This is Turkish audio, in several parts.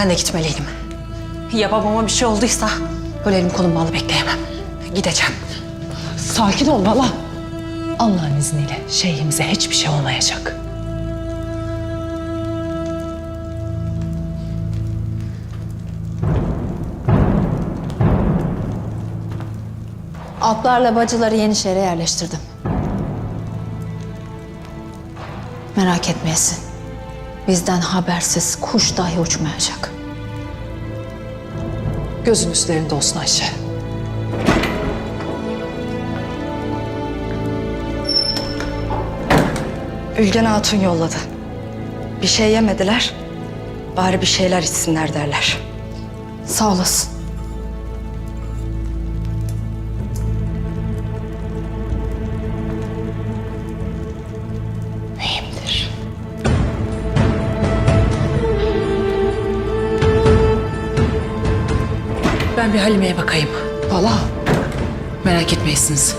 Ben de gitmeliydim. Ya babama bir şey olduysa böyle elim kolum bağlı bekleyemem. Gideceğim. Sakin ol Bala. Allah'ın izniyle şeyhimize hiçbir şey olmayacak. Atlarla bacıları Yenişehir'e yerleştirdim. Merak etmeyesin. Bizden habersiz kuş dahi uçmayacak. Gözün üstlerinde olsun Ayşe. Ülgen Hatun yolladı. Bir şey yemediler. Bari bir şeyler içsinler derler. Sağ olasın. Ben bir Halime'ye bakayım. Bala. Merak etmeyesiniz.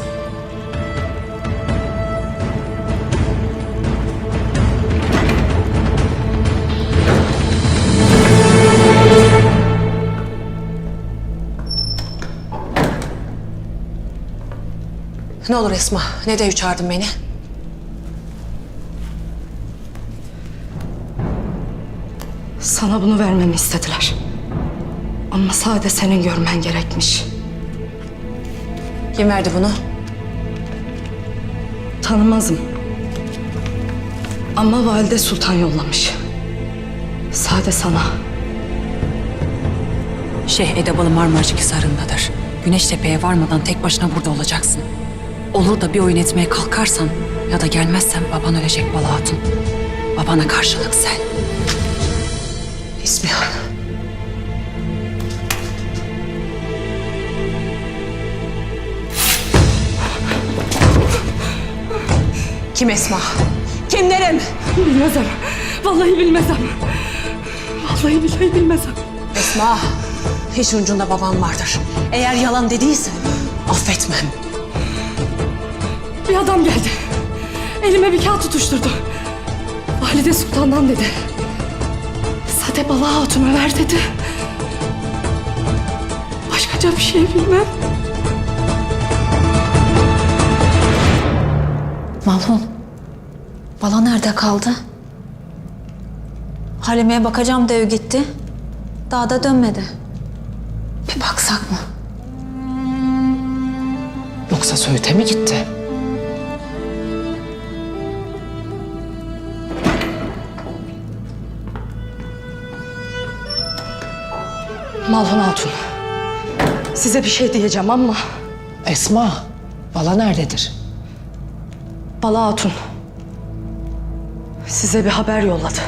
Ne olur Esma, ne de çağırdın beni? Sana bunu vermemi istediler. Ama sade senin görmen gerekmiş. Kim verdi bunu? Tanımazım. Ama Valide Sultan yollamış. Sade sana. Şeyh Edebalı Marmaracık Hisarı'ndadır. Güneştepe'ye varmadan tek başına burada olacaksın. Olur da bir oyun etmeye kalkarsan ya da gelmezsen baban ölecek Bala Hatun. Babana karşılık sen. Kim Esma? Kim derim? Bilmezem. Vallahi bilmezem. Vallahi billahi bilmezem. Esma, hiç ucunda baban vardır. Eğer yalan dediyse affetmem. Bir adam geldi. Elime bir kağıt tutuşturdu. Valide Sultan'dan dedi. Sade Bala Hatun'a ver dedi. Başkaca bir şey bilmem. Malhun. Bala nerede kaldı? Halime'ye bakacağım dev gitti. Daha da dönmedi. Bir baksak mı? Yoksa Söğüt'e mi gitti? Malhun Hatun. Size bir şey diyeceğim ama Esma. Bala nerededir? Bala Hatun size bir haber yolladı.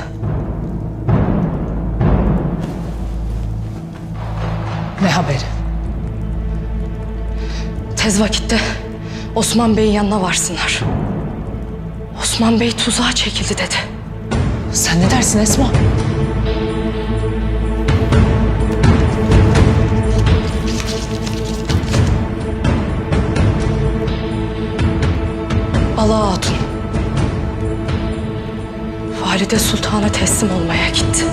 Ne haberi? Tez vakitte Osman Bey'in yanına varsınlar. Osman Bey tuzağa çekildi dedi. Sen ne dersin Esma? Bala Hatun. Valide Sultan'a teslim olmaya gitti.